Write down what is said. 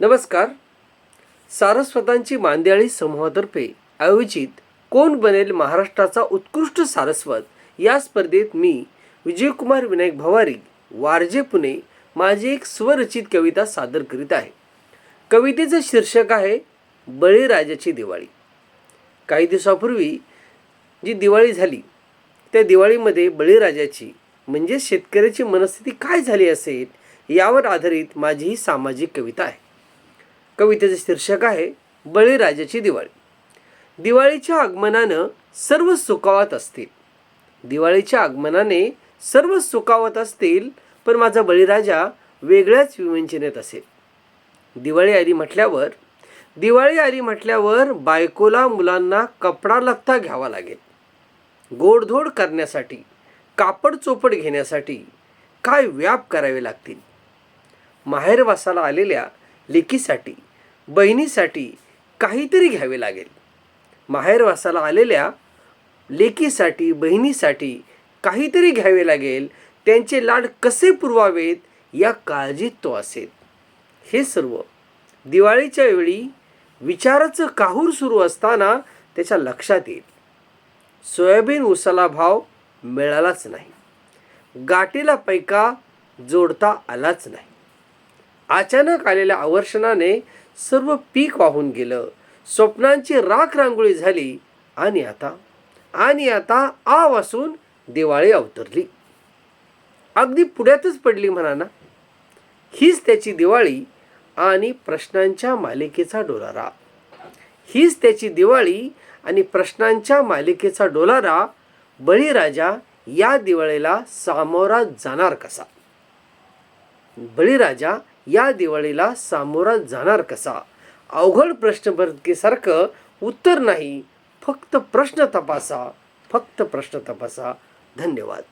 नमस्कार. सारस्वतांची मांदियाळी समूहातर्फे आयोजित कोण बनेल महाराष्ट्राचा उत्कृष्ट सारस्वत या स्पर्धेत मी विजयकुमार विनायक भवारी वारजे पुणे माझी एक स्वरचित कविता सादर करीत आहे. कवितेचं शीर्षक आहे बळीराजाची दिवाळी. काही दिवसापूर्वी जी दिवाळी झाली त्या दिवाळीमध्ये बळीराजाची म्हणजे शेतकऱ्याची मनस्थिती काय झाली असेल यावर आधारित माझी ही सामाजिक कविता आहे. कवितेचे शीर्षक आहे बळीराजाची दिवाळी. दिवाळीच्या आगमनानं सर्व सुखावत असतील. दिवाळीच्या आगमनाने सर्व सुखावत असतील पण माझा बळीराजा वेगळ्याच विवंचनेत असेल. दिवाळी आली म्हटल्यावर दिवाळी आली म्हटल्यावर बायकोला मुलांना कपडा लत्ता घ्यावा लागेल. गोडधोड करण्यासाठी कापड चोपड घेण्यासाठी काय व्याप करावे लागतील? माहेरवासाला आलेल्या लेकीसाठी बहिणीसाठी काहीतरी घ्यावे लागेल. माहेरवासाला आलेल्या लेकीसाठी बहिणीसाठी काहीतरी घ्यावे लागेल. त्यांचे लाड कसे पुरवावेत या काळजीत तो असेल. हे सर्व दिवाळीच्या वेळी विचाराचं काहूर सुरू असताना त्याच्या लक्षात येईल. सोयाबीन उसाला भाव मिळालाच नाही. गाठीला पैका जोडता आलाच नाही. अचानक आलेल्या आवर्षणाने सर्व पीक वाहून गेलं. स्वप्नांची राख रांगोळी झाली आणि आता आणि आता आ वासून दिवाळी अवतरली. अगदी पुढ्यातच पडली म्हणा ना. हीच त्याची दिवाळी आणि प्रश्नांच्या मालिकेचा डोलारा. हीच त्याची दिवाळी आणि प्रश्नांच्या मालिकेचा डोलारा बळीराजा या दिवाळीला सामोरा जाणार कसा? बळीराजा या दिवाळीला सामोरा जाणार कसा? अवघड प्रश्नपत्रिकेसारखं उत्तर नाही फक्त प्रश्न तपासा फक्त प्रश्न तपासा. धन्यवाद.